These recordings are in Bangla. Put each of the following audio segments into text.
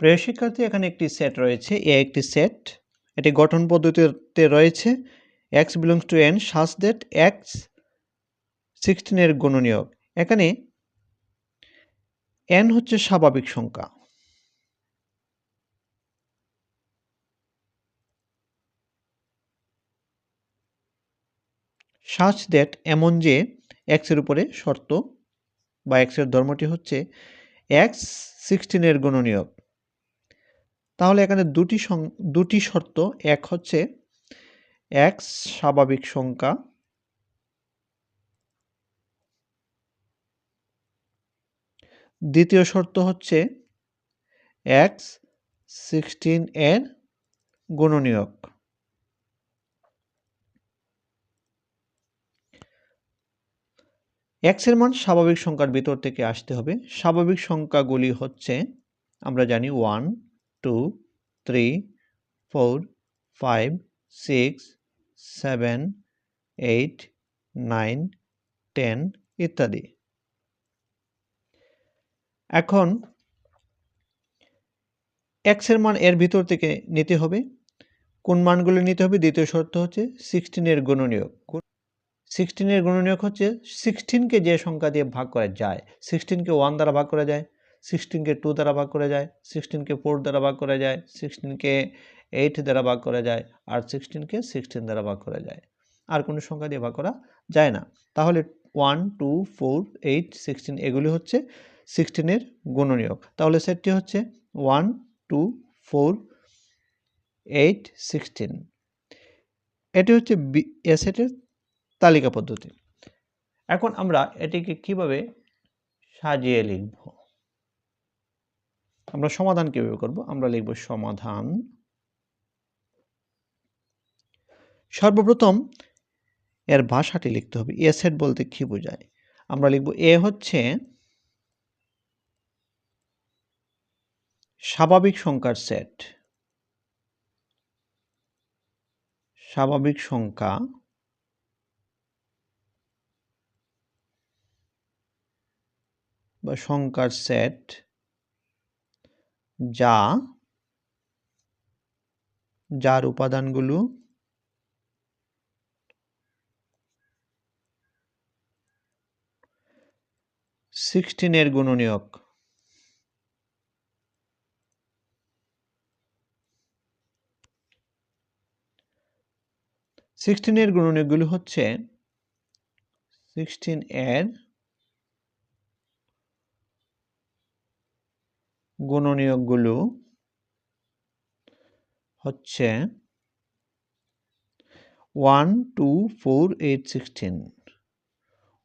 প্রিয় শিক্ষার্থী, এখানে একটি সেট রয়েছে। এ একটি সেট এটি গঠন পদ্ধতিতে রয়েছে। X belongs to N such that x সিক্সটিনের গুণনীয়ক। এখানে এন হচ্ছে স্বাভাবিক সংখ্যা। সাজ দ্যাট এমন যে এক্সের উপরে শর্ত বা এক্সের ধর্মটি হচ্ছে এক্স সিক্সটিনের গুণনীয়ক। তাহলে এখানে দুটি দুটি শর্ত। এক হচ্ছে এক্স স্বাভাবিক সংখ্যা। দ্বিতীয় শর্ত হচ্ছে এক্স সিক্সটিন এর গুণনীয়ক। এক্সের মান স্বাভাবিক সংখ্যার ভিতর থেকে আসতে হবে। স্বাভাবিক সংখ্যাগুলি হচ্ছে, আমরা জানি one two three four five six seven eight nine ten ইত্যাদি। এখন এক্সের মান এর ভিতর থেকে নিতে হবে। কোন মানগুলো নিতে হবে? দ্বিতীয় শর্ত হচ্ছে সিক্সটিনের গুণনীয়ক। সিক্সটিনের গুণনীয়ক হচ্ছে সিক্সটিনকে যে সংখ্যা দিয়ে ভাগ করা যায় সিক্সটিনকে ওয়ান দ্বারা ভাগ করা যায় সিক্সটিনকে টু দ্বারা ভাগ করা যায় সিক্সটিনকে ফোর দ্বারা ভাগ করা যায় সিক্সটিনকে এইট দ্বারা ভাগ করা যায় আর সিক্সটিনকে সিক্সটিন দ্বারা ভাগ করা যায়। আর কোনো সংখ্যা দিয়ে ভাগ করা যায় না। তাহলে one two four eight sixteen এগুলি হচ্ছে সিক্সটিনের গুণনীয়ক। তাহলে সেটটি হচ্ছে one two four eight sixteen এটি হচ্ছে বি, এ সেটের তালিকা পদ্ধতি। এখন আমরা এটিকে কীভাবে সাজিয়ে লিখব? আমরা সমাধান কীভাবে করব? আমরা লিখব সমাধান। সর্বপ্রথম এর ভাষাটি লিখতে হবে। এ সেট বলতে কি বোঝায়? আমরা লিখব এ হচ্ছে স্বাভাবিক সংখ্যার সেট। স্বাভাবিক সংখ্যা বা সংখ্যার সেট যা যার উপাদানগুলো সিক্সটিনের গুণনীয়ক। সিক্সটিনের গুণনীয়কগুলো হচ্ছে সিক্সটিন এর গুণনীয়কগুলো হচ্ছে one, two, four, eight, sixteen.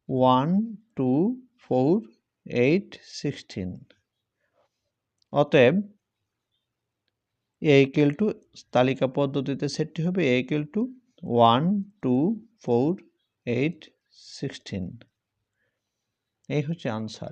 One, two, four, eight, sixteen. অতএব এ টু তালিকা পদ্ধতিতে সেটটি হবে A two one, two, four, eight, sixteen. এই হচ্ছে আনসার।